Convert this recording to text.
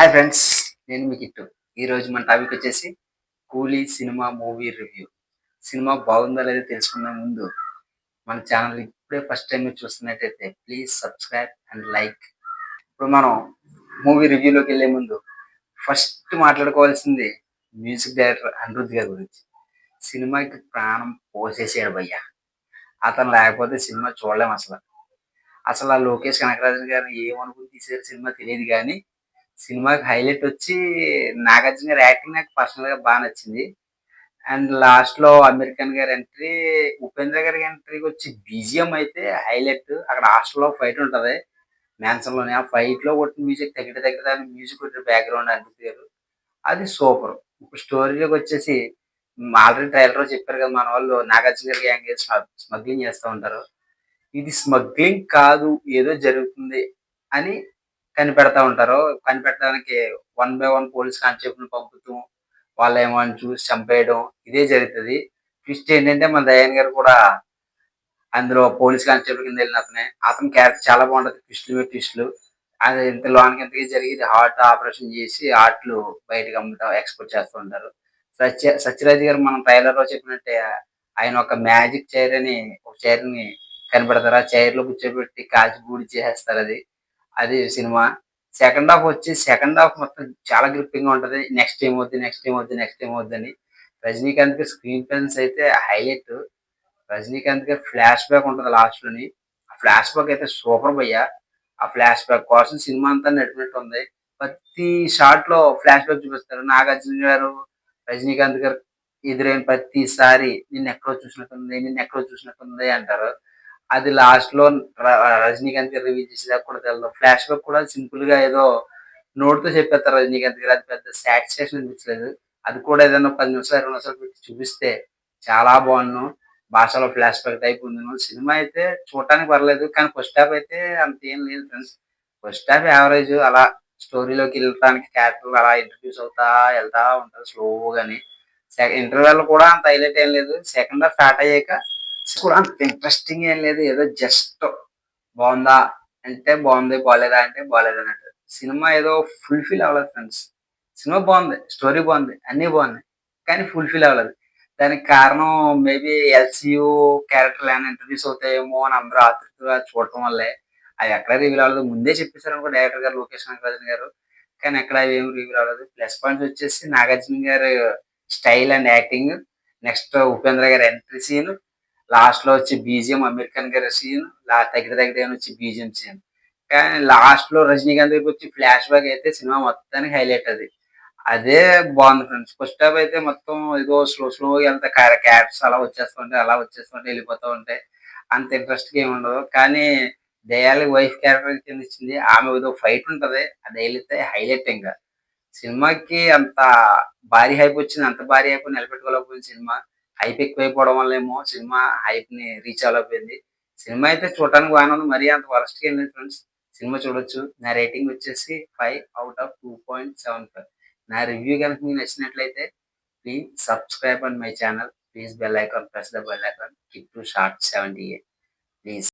Hi friends నేను మీ kit ఈరోజు మన టాపిక్ వచ్చేసి కూలీ సినిమా మూవీ రివ్యూ. సినిమా బాగుందా లేదా తెలుసుకునే ముందు మన ఛానల్ ఇప్పుడే ఫస్ట్ టైం మీరు చూస్తున్నట్టయితే ప్లీజ్ సబ్స్క్రైబ్ అండ్ లైక్ ఇప్పుడు మనం మూవీ రివ్యూలోకి వెళ్ళే ముందు ఫస్ట్ మాట్లాడుకోవాల్సింది మ్యూజిక్ డైరెక్టర్ అనిరుద్ధ్ గారి గురించి. సినిమాకి ప్రాణం పోసేసాడు భయ్యా. అతను లేకపోతే సినిమా చూడలేం అసలు. అసలు ఆ లోకేష్ కనకరాజన్ గారు ఏమనుకుని తీసారు సినిమా తెలియదు కానీ సినిమాకి హైలైట్ వచ్చి నాగార్జున గారి యాక్టింగ్ నాకు పర్సనల్గా బాగా నచ్చింది. అండ్ లాస్ట్లో అమెరికన్ గారి ఎంట్రీ ఉపేంద్ర గారి ఎంట్రీకి వచ్చి బీజిఎం అయితే హైలైట్. అక్కడ హాస్టల్లో ఫైట్ ఉంటది. మ్యాన్సన్లోనే. ఆ ఫైట్లో కొట్టిన మ్యూజిక్ దగ్గర దగ్గర దాని మ్యూజిక్ కొట్టిన బ్యాక్గ్రౌండ్ అనిపించారు అది సూపర్ ఇప్పుడు స్టోరీలోకి వచ్చేసి ఆల్రెడీ ట్రైలర్ చెప్పారు కదా మన వాళ్ళు నాగార్జున గారి గ్యాంగ్ స్మగ్లింగ్ చేస్తూ ఉంటారు. ఇది స్మగ్లింగ్ కాదు ఏదో జరుగుతుంది అని కనిపెడతా ఉంటారు కనిపెట్టడానికి one by one police constable పంపుతూ వాళ్ళు ఏమో చూసి చంపేయడం ఇదే జరుగుతుంది. ట్విస్ట్ ఏంటంటే మన దయాన్ గారు కూడా అందులో పోలీస్ కానిస్టేబుల్ కింద వెళ్ళిన అతనే. అతని క్యారెక్టర్ చాలా బాగుంటుంది ట్విస్టులు మీద ట్విస్టులు అది ఇంత లోనికి ఇంతకీ జరిగింది హార్ట్ ఆపరేషన్ చేసి హార్ట్లు బయటకు అమ్ముతా ఎక్స్పోర్ట్ చేస్తూ ఉంటారు. సత్య సత్యరాజ్ గారు మనం ట్రైలర్లో చెప్పినట్టే ఆయన ఒక మ్యాజిక్ చైర్ అని ఒక చైర్ని కనిపెడతారు. ఆ చైర్లో కూర్చోబెట్టి కాచి గూడి చేసేస్తారు అది. అది సినిమా. సెకండ్ హాఫ్ వచ్చి సెకండ్ హాఫ్ మొత్తం చాలా గ్రిప్పింగ్గా ఉంటది. నెక్స్ట్ ఏమవుద్ది నెక్స్ట్ ఏమవుద్ది నెక్స్ట్ ఏమవుద్ది అని. రజనీకాంత్ గారి స్క్రీన్ పెన్స్ అయితే హైలైట్ రజనీకాంత్ గారి ఫ్లాష్ బ్యాక్ ఉంటది లాస్ట్లోని. ఆ ఫ్లాష్ బ్యాక్ అయితే సూపర్ భయ్య. ఆ ఫ్లాష్ బ్యాక్ కోసం సినిమా అంతా నడిపినట్టు ఉంది. ప్రతి షాట్లో ఫ్లాష్ బ్యాక్ చూపిస్తారు. నాగార్జున గారు రజనీకాంత్ గారు ఎదురైన ప్రతిసారి నిన్న ఎక్కడో చూసినట్టుంది నిన్న ఎక్కడో చూసినట్టుంది అంటారు. అది లాస్ట్లో రజనీకాంత్ గారు రివ్యూ చేసేదాకా కూడా తెలియదు ఫ్లాష్ బ్యాక్ కూడా సింపుల్గా ఏదో నోట్తో చెప్పేస్తారు రజనీకాంత్ గారు. అది పెద్ద సాటిస్ఫాక్షన్ అనిపించలేదు. అది కూడా ఏదైనా పది నిమిషాలు ఇరవై నిమిషాలు పెట్టి చూపిస్తే చాలా బాగున్నాను భాషలో ఫ్లాష్ బ్యాక్ టైప్ ఉంది. సినిమా అయితే చూడటానికి పర్లేదు కానీ ఫస్ట్ హాఫ్ అయితే అంత ఏం లేదు ఫ్రెండ్స్ ఫస్ట్ హాఫ్ యావరేజ్ అలా స్టోరీలోకి వెళ్ళటానికి క్యారెక్టర్లు అలా ఇంట్రడ్యూస్ అవుతా వెళ్తా ఉంటారు స్లోగాని ఇంటర్వెల్ కూడా అంత హైలైట్ ఏం లేదు. సెకండ్ హాఫ్ స్టార్ట్ అయ్యాక కూడా అంత ఇంట్రెస్టింగ్ ఏం లేదు. ఏదో జస్ట్ బాగుందా అంటే బాగుంది బాగాలేదా అంటే బాగాలేదు అన్నట్టు. సినిమా ఏదో ఫుల్ఫిల్ అవ్వలేదు ఫ్రెండ్స్ సినిమా బాగుంది స్టోరీ బాగుంది అన్నీ బాగున్నాయి. కానీ ఫుల్ఫిల్ అవ్వలేదు. దానికి కారణం మేబీ ఎల్సియు క్యారెక్టర్ ఏమైనా ఇంట్రడ్యూస్ అవుతాయేమో అని అందరూ ఆతృతగా చూడటం వల్లే. అవి ఎక్కడ రివీల్ అవ్వలేదు. ముందే చెప్పేశారు డైరెక్టర్ గారు లోకేష్ నాగరాజన్ గారు. కానీ ఎక్కడ అవి ఏమి రివీల్ అవ్వలేదు. ప్లస్ పాయింట్స్ వచ్చేసి నాగార్జున గారు style and acting next Upendra గారి ఎంట్రీ సీన్ లాస్ట్లో వచ్చి బీజియం అమెరికన్ గారి సీన్ తగ్గిన దగ్గర వచ్చి బీజియం సీన్. కానీ లాస్ట్లో రజనీకాంత్ గారికి వచ్చి ఫ్లాష్ బ్యాక్ అయితే సినిమా మొత్తానికి హైలైట్ అది. అదే బాగుంది ఫ్రెండ్స్. ఫస్ట్ హాఫ్ అయితే మొత్తం ఏదో స్లో స్లోగా వెళ్తే క్యాప్స్ అలా వచ్చేస్తుంటాయి అలా వచ్చేస్తుంటే వెళ్ళిపోతూ ఉంటాయి అంత ఇంట్రెస్ట్గా ఏమి ఉండదు. కానీ దయాలి వైఫ్ క్యారెక్టర్ కింద ఇచ్చింది ఆమె ఏదో ఫైట్ ఉంటది. అది వెళితే హైలైట్ ఇంకా. సినిమాకి అంత భారీ హైప్ వచ్చింది అంత భారీ హైప్ నిలబెట్టుకోలేకపోయింది సినిమా. హైప్ ఎక్కువైపోవడం వల్ల ఏమో సినిమా హైప్ని రీచ్ అయిపోయింది సినిమా అయితే చూడటానికి బాగానే ఉంది. మరీ అంత వరస్ట్గా ఫ్రెండ్స్. సినిమా చూడొచ్చు. నా రేటింగ్ వచ్చేసి five out of two point seven five. నా రివ్యూ కనుక మీకు నచ్చినట్లయితే please subscribe and my channel. Please bell icon press the bell icon. Keep to short seventy eight. Please.